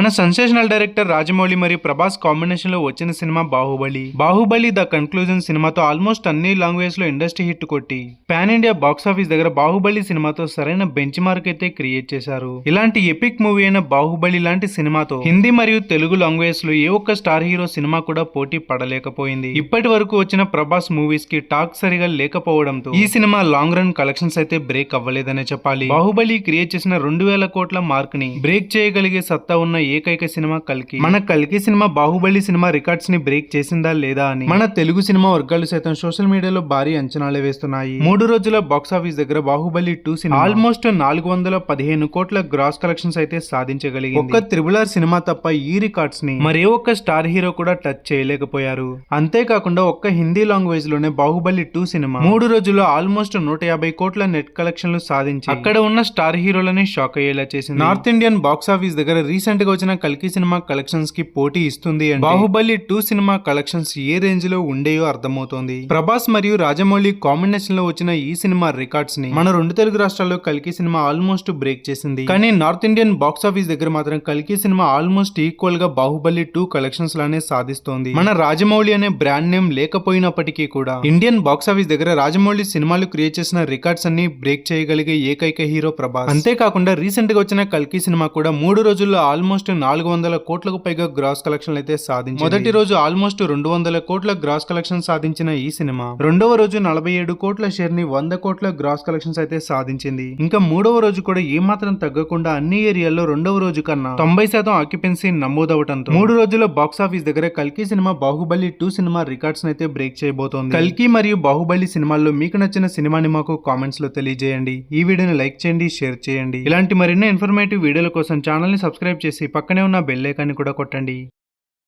మన sensational director Rajamouli మరియు ప్రభాస్ కాంబినేషన్లో వచ్చిన cinema Baahubali. Baahubali the conclusion సినిమాతో ఆల్మోస్ట్ అన్ని లాంగ్వేజ్లో ఇండస్ట్రీ హిట్ కొట్టి పాన్ ఇండియా బాక్స్ ఆఫీస్ దగ్గర బాహుబలి సినిమాతో సరైన బెంచ్ మార్క్ అయితే క్రియేట్ చేశారు. ఇలాంటి ఎపిక్ మూవీ అయిన బాహుబలి లాంటి సినిమాతో హిందీ మరియు తెలుగు లాంగ్వేజ్లో ఏ ఒక్క స్టార్ హీరో సినిమా కూడా పోటీ పడలేకపోయింది. ఇప్పటి వరకు వచ్చిన ప్రభాస్ మూవీస్కి టాక్ సరిగా లేకపోవడంతో ఈ సినిమా లాంగ్ రన్ కలెక్షన్స్ అయితే బ్రేక్ అవ్వలేదనే చెప్పాలి. బాహుబలి క్రియేట్ చేసిన రెండు వేల కోట్ల మార్క్ని బ్రేక్ చేయగలిగే సత్తా ఉన్న ఏకైక సినిమా కల్కి. మన కల్కి సినిమా బాహుబలి సినిమా రికార్డ్స్ని బ్రేక్ చేసిందా లేదా అని. మన తెలుగు సినిమా వర్గాలు సైతం సోషల్ మీడియాలో భారీ అంచనాలే వేస్తున్నాయి. మూడు రోజుల బాక్స్ ఆఫీస్ దగ్గర బాహుబలి టూ సినిమా ఆల్మోస్ట్ నాలుగు వందల పదిహేను కోట్ల గ్రాస్ కలెక్షన్స్ అయితే సాధించగలిగింది. ఒక్క త్రిబుల్ ఆర్ సినిమా తప్ప ఈ రికార్డ్స్ని మరే ఒక్క స్టార్ హీరో కూడా టచ్ చేయలేకపోయారు. అంతేకాకుండా ఒక్క హిందీ లాంగ్వేజ్లోనే బాహుబలి టూ సినిమా మూడు రోజుల్లో ఆల్మోస్ట్ నూట యాభై కోట్ల నెట్ కలెక్షన్లు సాధించి అక్కడ ఉన్న స్టార్ హీరోలని షాక్ అయ్యేలా చేసింది. నార్త్ ఇండియన్ బాక్స్ ఆఫీస్ దగ్గర రీసెంట్గా వచ్చిన కల్కి సినిమా కలెక్షన్స్కి పోటీ ఇస్తుంది అంటే బాహుబలి టూ సినిమా కలెక్షన్స్ ఏ రేంజ్లో ఉండేయో అర్థమవుతోంది. ప్రభాస్ మరియు రాజమౌళి కాంబినేషన్లో వచ్చిన ఈ సినిమా రికార్డ్స్ని మన రెండు తెలుగు రాష్ట్రాల్లో కల్కి సినిమా ఆల్మోస్ట్ బ్రేక్ చేసింది. కానీ నార్త్ ఇండియన్ బాక్స్ ఆఫీస్ దగ్గర మాత్రం కల్కి సినిమా ఆల్మోస్ట్ ఈక్వల్గా బాహుబలి టూ కలెక్షన్స్ లానే సాధిస్తోంది. మన రాజమౌళి అనే బ్రాండ్ నేమ్ లేకపోయినప్పటికీ కూడా ఇండియన్ బాక్స్ ఆఫీస్ దగ్గర రాజమౌళి సినిమాలు క్రియేట్ చేసిన రికార్డ్స్ అన్ని బ్రేక్ చేయగలిగే ఏకైక హీరో ప్రభాస్. అంతేకాకుండా రీసెంట్గా వచ్చిన కల్కి సినిమా కూడా మూడు రోజుల్లో ఆల్మోస్ట్ నాలుగు వందల కోట్లకు పైగా గ్రాస్ కలెక్షన్ అయితే సాధించింది. మొదటి రోజు ఆల్మోస్ట్ రెండు వందల కోట్ల గ్రాస్ కలెక్షన్ సాధించిన ఈ సినిమా. రెండవ రోజు నలభై ఏడు కోట్ల షేర్ని వంద కోట్ల గ్రాస్ కలెక్షన్స్ అయితే సాధించింది. ఇంకా మూడవ రోజు కూడా ఏమాత్రం తగ్గకుండా అన్ని ఏరియాల్లో రెండవ రోజు కన్నా తొంభై శాతం ఆక్యుపెన్సీ నమోదవటంతో మూడు రోజుల్లో బాక్స్ ఆఫీస్ దగ్గర కల్కి cinema Baahubali two cinema records అయితే బ్రేక్ చేయబోతోంది. కల్కి మరియు బాహుబలి సినిమాల్లో మీకు నచ్చిన సినిమాని మాకు కామెంట్స్లో తెలియజేయండి. ఈ వీడియోని లైక్ చేయండి షేర్ చేయండి. ఇలాంటి మరిన్నో ఇన్ఫర్మేటివ్ వీడియోల కోసం ఛానల్ని సబ్స్క్రైబ్ చేసి పక్కనే ఉన్న బెల్ ఐకాన్ని కూడా కొట్టండి.